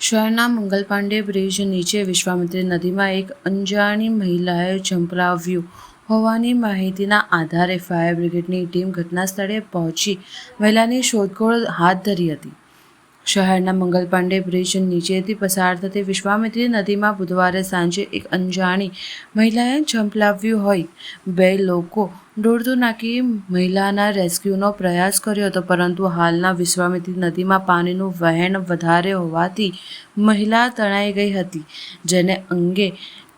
શહેરના મંગલ પાંડે બ્રિજ નીચે વિશ્વામિત્રી નદીમાં એક અંજાણી મહિલાએ ઝંપલાવ્યું. હોવાની માહિતીના આધારે ફાયર બ્રિગેડની ટીમ ઘટના સ્થળે પહોંચી. મહિલાની શોધખોળ હાથ ધરી હતી. શહેરના મંગલ પાંડે બ્રિજ નીચેથી પસાર થતી વિશ્વામિત્રી નદીમાં બુધવારે સાંજે એક અંજાણી મહિલાએ ઝંપલાવ્યું હોય. બે લોકો દોડતું નાખી મહિલાના રેસ્ક્યુનો પ્રયાસ કર્યો હતો, પરંતુ હાલના વિશ્વામિત્રી નદીમાં પાણીનું વહેણ વધારે હોવાથી મહિલા તણાઈ ગઈ હતી, જેને અંગે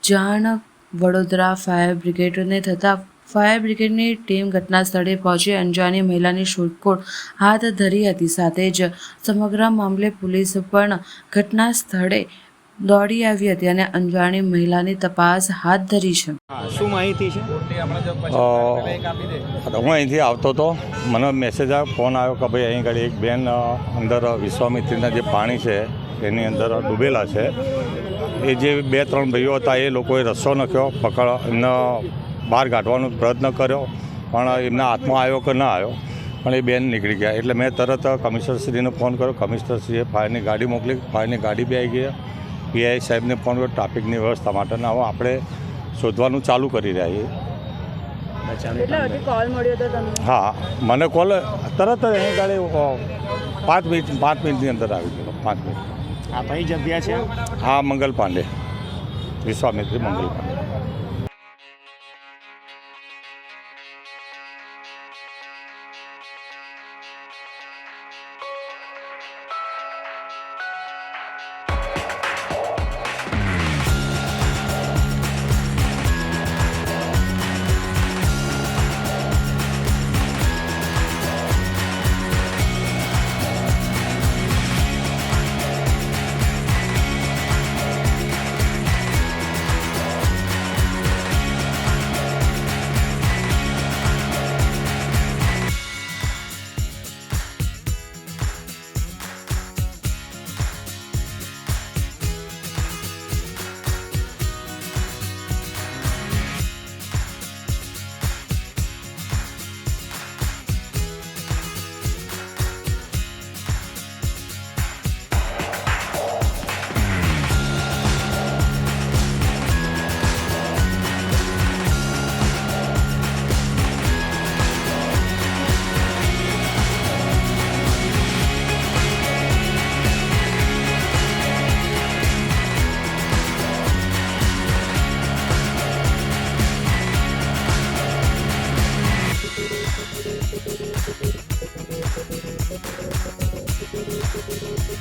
જાણ વડોદરા ફાયર બ્રિગેડને થતાં ફાયર બ્રિગેડની ટીમ ઘટના સ્થળે પહોંચી અંજાની મહિલાની શોધખોળ હાથ ધરી હતી. સાથે જ સમગ્ર મામલે પોલીસ પણ ઘટના સ્થળે દોડી આવી હતી અને અંજાણી મહિલાની તપાસ હાથ ધરી છે. શું માહિતી છે? હું અહીંથી આવતો હતો. મને મેસેજ આવ્યો ફોન આવ્યો કે ભાઈ અહીં આગળ એક બેન અંદર વિશ્વામિત્રીના જે પાણી છે એની અંદર ડૂબેલા છે. એ જે બે ત્રણ ભાઈઓ હતા એ લોકોએ રસ્સો નાખ્યો પકડ એમને બહાર કાઢવાનો પ્રયત્ન કર્યો પણ એમના હાથમાં આવ્યો કે ના આવ્યો પણ એ બેન નીકળી ગયા. એટલે મેં તરત કમિશનરશ્રીને ફોન કર્યો. કમિશનરશ્રીએ ફાયરની ગાડી મોકલી ફાયરની ગાડી બી આવી ગયા પીઆઈ સાહેબને ફોન કર્યો ટ્રાફિકની વ્યવસ્થા માટેના હવે આપણે શોધવાનું ચાલુ કરી રહ્યા છીએ. હા મને કોલ તરત જ અહીં ગાડી પાંચ મિનિટ પાંચ મિનિટની અંદર આવી ગયો પાંચ મિનિટ. આ ભાઈ જગ્યા છે? હા મંગલ પાંડે. વિશ્વામિત્રી મંગલ પાંડે.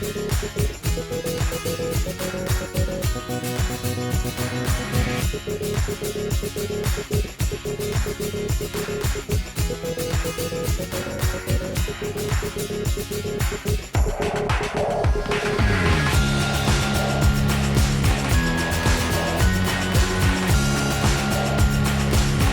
Thank